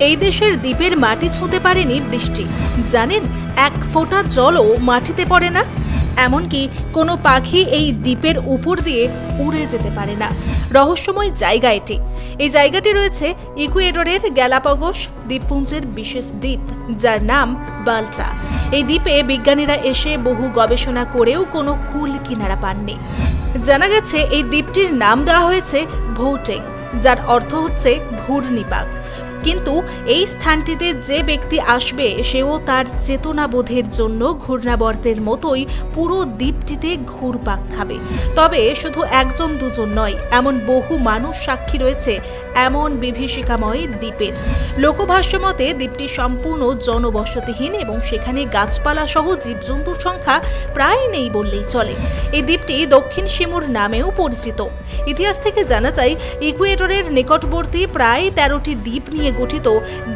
এই দেশের দ্বীপের মাটি ছুঁতে পারেনি বৃষ্টি। জানেন, এক ফোঁটা জলও মাটিতে পড়ে না। এমনকি কোনো পাখি এই দ্বীপের উপর দিয়ে উড়ে যেতে পারে না। রহস্যময় জায়গা এটি। এই জায়গাটি রয়েছে ইকুয়েডরের গ্যালাপাগোস দ্বীপপুঞ্জের বিশেষ দ্বীপ, যার নাম বাল্ট্রা। এই দ্বীপে বিজ্ঞানীরা এসে বহু গবেষণা করেও কোনো কুল কিনারা পাননি। জানা গেছে, এই দ্বীপটির নাম দেওয়া হয়েছে ভৌটেং, যার অর্থ হচ্ছে ঘূর্ণিপাক। কিন্তু এই স্থানটিতে যে ব্যক্তি আসবে, সেও তার চেতনাবোধের জন্য ঘূর্ণাবর্তের মতোই পুরো দ্বীপটিতে ঘুরপাক খাবে। তবে শুধু একজন দুজন নয়, এমন বহু মানুষ সাক্ষী রয়েছে এমন বিভীষিকাময় দ্বীপের। লোকভাষ্য মতে দ্বীপটি সম্পূর্ণ জনবসতিহীন এবং সেখানে গাছপালা সহ জীবজন্তুর সংখ্যা প্রায় নেই বললেই চলে। এই দ্বীপটি দক্ষিণ সিমুর নামেও পরিচিত। ইতিহাস থেকে জানা যায় ইকুয়েটরের নিকটবর্তী প্রায় তেরোটি দ্বীপ নিয়ে গঠিত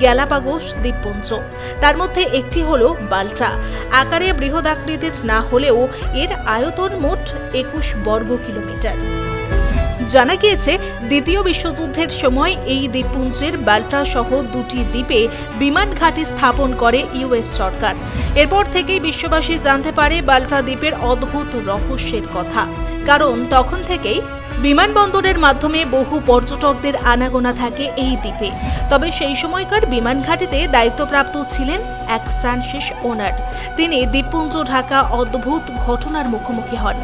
গ্যালাপাগোস দ্বীপপুঞ্জ। তার মধ্যে একটি হল বাল্ট্রা। আকারে বৃহদাকৃতির না হলেও এর আয়তন মোট একুশ বর্গ কিলোমিটার। জানা গিয়েছে, দ্বিতীয় বিশ্বযুদ্ধের সময় এই দ্বীপপুঞ্জের বাল্ট্রা সহ দুটি দ্বীপে বিমান ঘাঁটি স্থাপন করে ইউএস সরকার। এরপর থেকেই বিশ্ববাসী জানতে পারে বাল্ট্রা দ্বীপের অদ্ভুত রহস্যের কথা। কারণ তখন থেকেই বিমানবন্দরের মাধ্যমে বহু পর্যটকদের আনাগোনা থাকে এই দ্বীপে। তবে সেই সময়কার বিমান ঘাটিতে দায়িত্বপ্রাপ্ত ছিলেন এক ফ্রান্সিস ওনার। তিনি দ্বীপপুঞ্জ ঢাকা অদ্ভুত ঘটনার মুখোমুখি হন।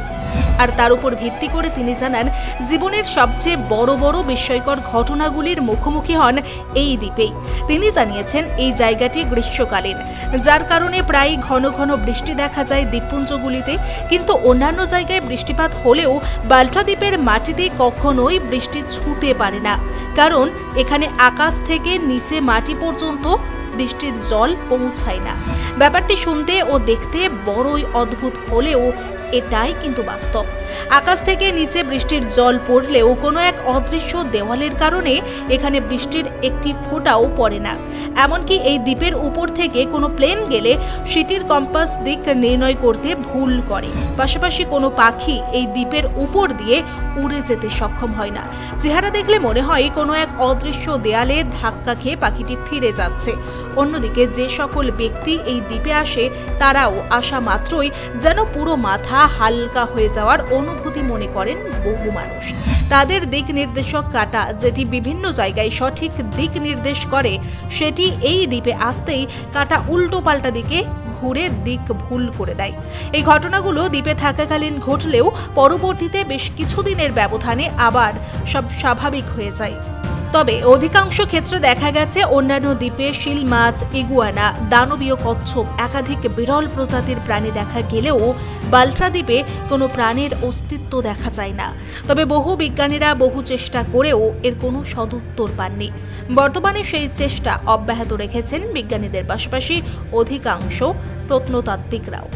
আর তার উপর ভিত্তি করে তিনি জানান, জীবনের সবচেয়ে বড় বড় বিস্ময়কর ঘটনাগুলির মুখোমুখি হন এই দ্বীপেই। তিনি জানিয়েছেন, এই জায়গাটি গ্রীষ্মকালীন, যার কারণে প্রায় ঘন ঘন বৃষ্টি দেখা যায় দ্বীপপুঞ্জগুলিতে, কিন্তু অন্যান্য জায়গায় বৃষ্টিপাত হলেও বাল্ট্রা দ্বীপের মাটিতে কখনোই বৃষ্টি ছুঁতে পারে না। কারণ, এখানে আকাশ থেকে নিচে মাটি পর্যন্ত বৃষ্টির জল পৌঁছায় না। ব্যাপারটি শুনতে ও দেখতে বড়ই অদ্ভুত হলেও এটাই কিন্তু বাস্তব। আকাশ থেকে নিচে বৃষ্টির জল পড়লেও কোনো এক অদৃশ্য দেওয়ালের কারণে এখানে বৃষ্টির একটি ফোঁটাও পড়ে না। এমনকি এই দ্বীপের উপর থেকে কোনো প্লেন গেলে সিটির কম্পাস দিক নির্ণয় করতে ভুল করে। পাশাপাশি কোনো পাখি এই দ্বীপের উপর দিয়ে উড়ে যেতে সক্ষম হয় না। চেহারা দেখলে মনে হয় কোনো এক অদৃশ্য দেয়ালে ধাক্কা খেয়ে পাখিটি ফিরে যাচ্ছে। অন্যদিকে যে সকল ব্যক্তি এই দ্বীপে আসে, তারাও আসা মাত্রই যেন পুরো মাথা হালকা হয়ে যাওয়ার অনুভূতি মনে করেন বহু মানুষ। তাদের দিক নির্দেশক কাটা, যেটি বিভিন্ন জায়গায় সঠিক দিক নির্দেশ করে, সেটি এই দ্বীপে আসতেই কাটা উল্টো পাল্টা দিকে ঘুরে দিক ভুল করে দেয়। এই ঘটনাগুলো দ্বীপে থাকাকালীন ঘটলেও পরবর্তীতে বেশ কিছুদিনের ব্যবধানে আবার সব স্বাভাবিক হয়ে যায়। তবে অধিকাংশ ক্ষেত্রে দেখা গেছে অন্যান্য দ্বীপে শিল মাছ, ইগুয়ানা, দানবীয় কচ্ছপ, একাধিক বিরল প্রজাতির প্রাণী দেখা গেলেও বাল্ট্রা দ্বীপে কোনো প্রাণীর অস্তিত্ব দেখা যায় না। তবে বহু বিজ্ঞানীরা বহু চেষ্টা করেও এর কোনো সদুত্তর পাননি। বর্তমানে সেই চেষ্টা অব্যাহত রেখেছেন বিজ্ঞানীদের পাশাপাশি অধিকাংশ প্রত্নতাত্ত্বিকরাও।